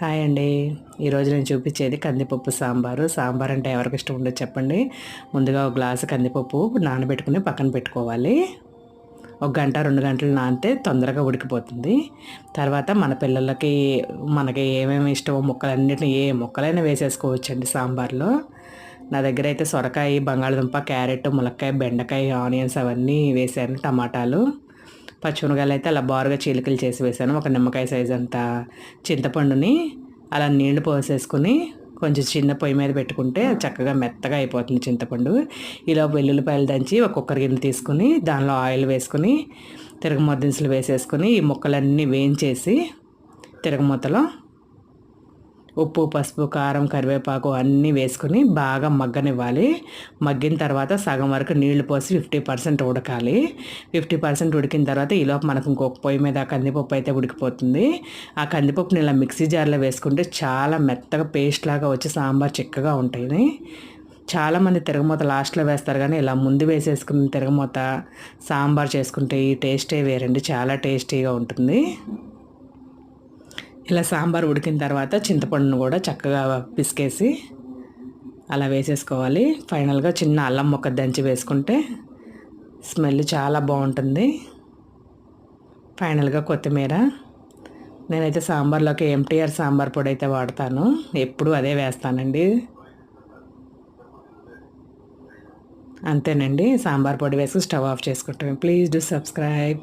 Hi అండి. ఈరోజు నేను చూపించేది కందిపప్పు సాంబారు. సాంబార్ అంటే ఎవరికి ఇష్టం ఉండదు చెప్పండి. ముందుగా ఒక గ్లాసు కందిపప్పు నానబెట్టుకుని పక్కన పెట్టుకోవాలి. ఒక గంట రెండు గంటలు నానితే తొందరగా ఉడికిపోతుంది. తర్వాత మన పిల్లలకి మనకి ఏమేమి ఇష్టమో ముక్కలన్నిటిని ఏ ముక్కలైనా వేసేసుకోవచ్చండి సాంబార్లో. నా దగ్గర అయితే సొరకాయ బంగాళదుంప క్యారెట్ ములక్కాయ బెండకాయ ఆనియన్స్ అవన్నీ వేసాను టమాటాలు. పచ్చిమిరకాయలు అయితే అలా బారుగా చీలికలు చేసి వేసాను. ఒక నిమ్మకాయ సైజ్ అంత చింతపండుని అలా నీళ్ళు పోసేసుకుని కొంచెం చిన్న పొయ్యి మీద పెట్టుకుంటే చక్కగా మెత్తగా అయిపోతుంది చింతపండు. ఇలా వెల్లుల్లిపాయలు దంచి ఒక గిన్నె తీసుకుని దానిలో ఆయిల్ వేసుకుని తిరగమొద్ద దినుసులు వేసేసుకుని ఈ ముక్కలన్నీ వేయించేసి తిరగమూతలో ఉప్పు పసుపు కారం కరివేపాకు అన్నీ వేసుకుని బాగా మగ్గనివ్వాలి. మగ్గిన తర్వాత సగం వరకు నీళ్ళు పోసి ఫిఫ్టీ పర్సెంట్ ఉడకాలి. ఫిఫ్టీ పర్సెంట్ ఉడికిన తర్వాత ఈలోపు మనకు ఇంకొక పొయ్యి మీద కందిపప్పు అయితే ఉడికిపోతుంది. ఆ కందిపప్పుని ఇలా మిక్సీ జార్లో వేసుకుంటే చాలా మెత్తగా పేస్ట్ లాగా వచ్చి సాంబార్ చిక్కగా ఉంటాయి. చాలామంది తిరగమూత లాస్ట్లో వేస్తారు కానీ ఇలా ముందు వేసేసుకుని తిరగమూత సాంబార్ చేసుకుంటే ఈ టేస్టే వేరండి. చాలా టేస్టీగా ఉంటుంది. ఇలా సాంబార్ ఉడికిన తర్వాత చింతపండును కూడా చక్కగా పిసికేసి అలా వేసేసుకోవాలి. ఫైనల్గా చిన్న అల్లం మొక్క దంచి వేసుకుంటే స్మెల్ చాలా బాగుంటుంది. ఫైనల్గా కొత్తిమీర. నేనైతే సాంబార్లోకి ఎంటీఆర్ సాంబార్ పొడి అయితే వాడతాను. ఎప్పుడు అదే వేస్తానండి. అంతేనండి. సాంబార్ పొడి వేసుకుని స్టవ్ ఆఫ్ చేసుకుంటాం. Please do subscribe.